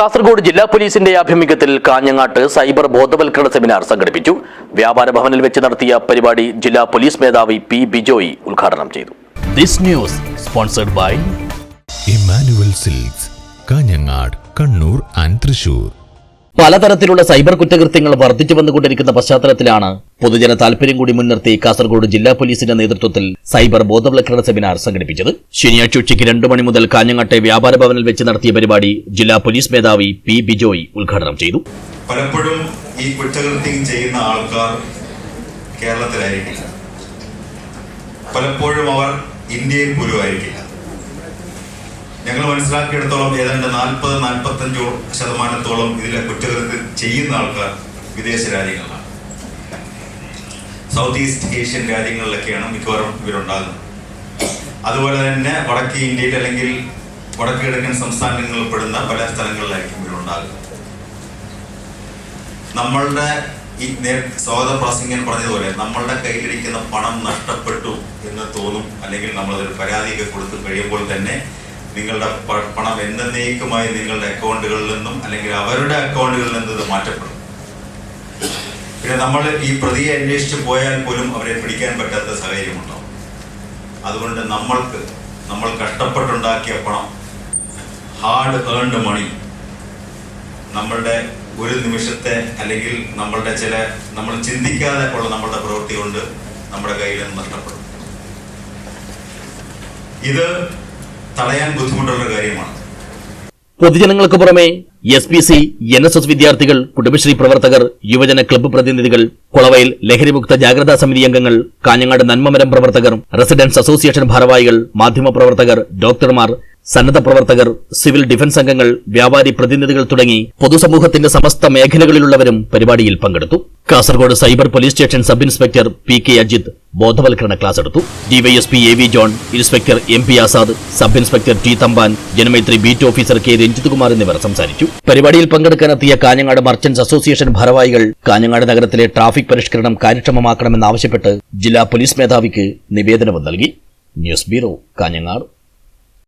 കാസർഗോഡ് ജില്ലാ പോലീസിന്റെ ആഭിമുഖ്യത്തിൽ കാഞ്ഞങ്ങാട്ട് സൈബർ ബോധവൽക്കരണ സെമിനാർ സംഘടിപ്പിച്ചു. വ്യാപാര ഭവനിൽ വെച്ച് നടത്തിയ പരിപാടി ജില്ലാ പോലീസ് മേധാവി പി ബിജോയ് ഉദ്ഘാടനം ചെയ്തു. This news sponsored by Immanuel silks Kanhangad Kannur and Thrissur പലതരത്തിലുള്ള സൈബർ കുറ്റകൃത്യങ്ങൾ വർദ്ധിച്ചു വന്നുകൊണ്ടിരിക്കുന്ന പശ്ചാത്തലത്തിലാണ് പൊതുജന താൽപര്യം കൂടി മുൻനിർത്തി കാസർഗോഡ് ജില്ലാ പോലീസിന്റെ നേതൃത്വത്തിൽ സൈബർ ബോധവൽക്കരണ സെമിനാർ സംഘടിപ്പിച്ചത്. ശനിയാഴ്ച ഉച്ചയ്ക്ക് രണ്ടു മണി മുതൽ കാഞ്ഞങ്ങാട്ടെ വ്യാപാര ഭവനിൽ വെച്ച് നടത്തിയ പരിപാടി ജില്ലാ പോലീസ് മേധാവി പി ബിജോയ് ഉദ്ഘാടനം ചെയ്തു. പലപ്പോഴും ഈ കുറ്റകൃത്യം ചെയ്യുന്ന ആൾക്കാർ കേരളത്തിലായിരിക്കില്ല. പലപ്പോഴും അവർ ഇന്ത്യയിൽ പോലും ആയിരിക്കില്ല മനസ്സിലാക്കിയെടുത്തോളം ഏതാണ്ട് നാൽപ്പത് നാൽപ്പത്തഞ്ചോ ശതമാനത്തോളം ഇതിലെ കുറ്റകൃത്യം ചെയ്യുന്ന ആൾക്കാർ വിദേശ രാജ്യങ്ങളാണ് സൗത്ത് ഈസ്റ്റ് ഏഷ്യൻ രാജ്യങ്ങളിലൊക്കെയാണ് മിക്കവാറും ഇവരുണ്ടാകുന്നത്. അതുപോലെ തന്നെ വടക്കേ ഇന്ത്യയിൽ അല്ലെങ്കിൽ വടക്ക് കിഴക്കൻ സംസ്ഥാനങ്ങളിൽ പെടുന്ന പല സ്ഥലങ്ങളിലായിരിക്കും ഇവരുണ്ടാകുന്നത്. നമ്മളുടെ ഈ സ്വാഗത പ്രാസംഗൻ പറഞ്ഞതുപോലെ നമ്മളുടെ കയ്യിലിരിക്കുന്ന പണം നഷ്ടപ്പെട്ടു എന്ന് തോന്നും അല്ലെങ്കിൽ നമ്മളതൊരു പരാതിയൊക്കെ കൊടുത്ത് കഴിയുമ്പോൾ തന്നെ നിങ്ങളുടെ പണം എന്നേക്കുമായി നിങ്ങളുടെ അക്കൗണ്ടുകളിൽ നിന്നും അല്ലെങ്കിൽ അവരുടെ അക്കൗണ്ടുകളിൽ നിന്നും ഇത് മാറ്റപ്പെടും. പിന്നെ നമ്മൾ ഈ പ്രതിയെ അന്വേഷിച്ച് പോയാൽ പോലും അവരെ പിടിക്കാൻ പറ്റാത്ത സാഹചര്യമുണ്ടാവും. അതുകൊണ്ട് നമ്മൾക്ക് നമ്മൾ കഷ്ടപ്പെട്ടുണ്ടാക്കിയ പണം ഹാർഡ് ഏൺഡ് മണി നമ്മളുടെ ഒരു നിമിഷത്തെ അല്ലെങ്കിൽ നമ്മളുടെ ചില നമ്മൾ ചിന്തിക്കാതെ ഉള്ള നമ്മളുടെ പ്രവൃത്തി കൊണ്ട് നമ്മുടെ കയ്യിൽ നിന്ന് നഷ്ടപ്പെടും. ഇത് തടയാൻ ബുദ്ധിമുട്ടുള്ള കാര്യമാണ്. പൊതുജനങ്ങൾക്ക് പുറമെ S P C N S S വിദ്യാർത്ഥികൾ കുടുംബശ്രീ പ്രവർത്തകർ യുവജന ക്ലബ്ബ് പ്രതിനിധികൾ കുളവയിൽ ലഹരിമുക്ത ജാഗ്രതാ സമിതി അംഗങ്ങൾ കാഞ്ഞങ്ങാട് നന്മമരം പ്രവർത്തകർ റെസിഡൻസ് അസോസിയേഷൻ ഭാരവാഹികൾ മാധ്യമപ്രവർത്തകർ ഡോക്ടർമാർ സന്നദ്ധ പ്രവർത്തകർ സിവിൽ ഡിഫൻസ് അംഗങ്ങൾ വ്യാപാരി പ്രതിനിധികൾ തുടങ്ങി പൊതുസമൂഹത്തിന്റെ സമസ്ത മേഖലകളിലുള്ളവരും പരിപാടിയിൽ പങ്കെടുത്തു. Kasaragod cyber police station sub inspector P K Ajith ബോധവൽക്കരണ ക്ലാസ് എടുത്തു. DYSP A V John inspector M P Azad sub inspector T Thampan Janamaithri beat officer K Ranjith Kumar എന്നിവർ സംസാരിച്ചു. പരിപാടിയിൽ പങ്കെടുക്കാനെത്തിയ കാഞ്ഞങ്ങാട് മർച്ചന്റ്സ് അസോസിയേഷൻ ഭാരവാഹികൾ കാഞ്ഞങ്ങാട് നഗരത്തിലെ ട്രാഫിക് പരിഷ്കരണം കാര്യക്ഷമമാക്കണമെന്നാവശ്യപ്പെട്ട് ജില്ലാ police മേധാവിക്ക് നിവേദനവും നൽകി. News bureau Kanhangad.